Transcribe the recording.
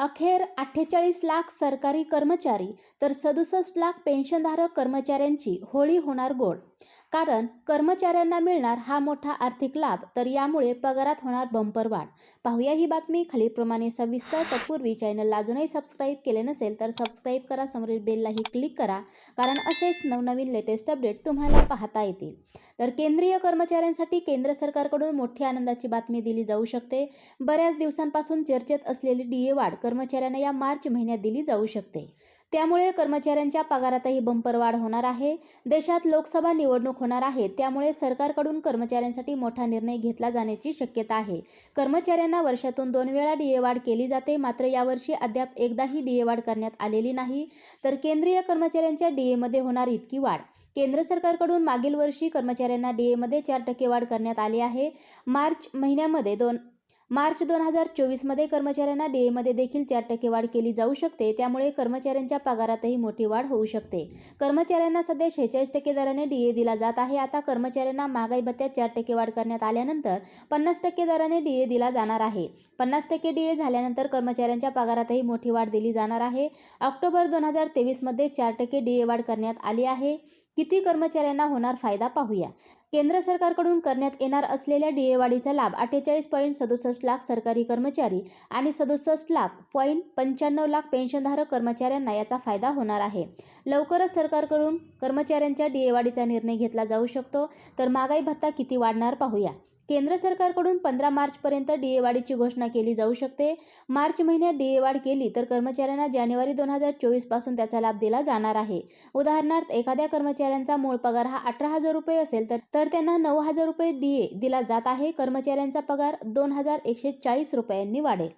अखेर अठ्ठेचाळीस लाख सरकारी कर्मचारी तर सदुसष्ट लाख पेन्शनधारक कर्मचाऱ्यांची होळी होणार गोड. कारण कर्मचाऱ्यांना मिळणार हा मोठा आर्थिक लाभ तर यामुळे पगारात होणार बंपर वाढ. पाहूया ही बातमी खालीलप्रमाणे. सविस्तर तत्पूर्वी चॅनलला अजूनही सबस्क्राईब केले नसेल तर सबस्क्राईब करा. समोरील बेललाही क्लिक करा. कारण असेच नवनवीन लेटेस्ट अपडेट तुम्हाला पाहता येतील. तर केंद्रीय कर्मचाऱ्यांसाठी केंद्र सरकारकडून मोठी आनंदाची बातमी दिली जाऊ शकते. बऱ्याच दिवसांपासून चर्चेत असलेली डी ए वाढ कर्मचाऱ्यांना या मार्च महिन्यात दिली जाऊ शकते. त्यामुळे कर्मचाऱ्यांच्या पगारातही बंपर वाढ होणार आहे. देशात लोकसभा निवडणूक होणार आहे. त्यामुळे सरकारकडून कर्मचाऱ्यांसाठी मोठा निर्णय घेतला जाण्याची शक्यता आहे. कर्मचाऱ्यांना वर्षातून दोन वेळा डीए वाढ केली जाते. मात्र यावर्षी अद्याप एकदाही डीए वाढ करण्यात आलेली नाही. तर केंद्रीय कर्मचाऱ्यांच्या डी एमध्ये होणार इतकी वाढ. केंद्र सरकारकडून मागील वर्षी कर्मचाऱ्यांना डी एमध्ये चार टक्के वाढ करण्यात आली आहे. मार्च महिन्यामध्ये दोन मार्च दोन हजार चोवीसमध्ये कर्मचाऱ्यांना डी एमध्ये देखील चार टक्के वाढ केली जाऊ शकते. त्यामुळे कर्मचाऱ्यांच्या पगारातही मोठी वाढ होऊ शकते. कर्मचाऱ्यांना सध्या शेहेचाळीस टक्के दराने डी ए दिला जात आहे. आता कर्मचाऱ्यांना महागाई भत्त्यात चार टक्के वाढ करण्यात आल्यानंतर पन्नास टक्के दराने डी ए दिला जाणार आहे. पन्नास टक्के डी ए झाल्यानंतर कर्मचाऱ्यांच्या पगारातही मोठी वाढ दिली जाणार आहे. ऑक्टोबर दोन हजार तेवीसमध्ये चार टक्के डी ए वाढ करण्यात आली आहे. किती कर्मचाऱ्यांना होणार फायदा पाहूया. केंद्र सरकारकडून करण्यात येणार असलेल्या डी ए वाढीचा लाभ अठ्ठेचाळीस पॉईंट सदुसष्ट लाख सरकारी कर्मचारी आणि सदुसष्ट लाख पॉईंट पंच्याण्णव लाख पेन्शनधारक कर्मचाऱ्यांना याचा फायदा होणार आहे. लवकरच सरकारकडून कर्मचाऱ्यांच्या डी वाढीचा निर्णय घेतला जाऊ शकतो. तर महागाई भत्ता किती वाढणार पाहूया. केंद्र सरकारकडून पंधरा मार्चपर्यंत डी ए वाढीची घोषणा केली जाऊ शकते. मार्च महिन्यात डी ए वाढ केली तर कर्मचाऱ्यांना जानेवारी दोन हजार चोवीसपासून त्याचा लाभ दिला जाणार आहे. उदाहरणार्थ एखाद्या कर्मचाऱ्यांचा मूळ पगार हा अठरा हजार रुपये असेल तर तर त्यांना नऊ हजार रुपये डी ए दिला जात आहे. कर्मचाऱ्यांचा पगार दोन हजार एकशे चाळीस रुपयांनी वाढेल.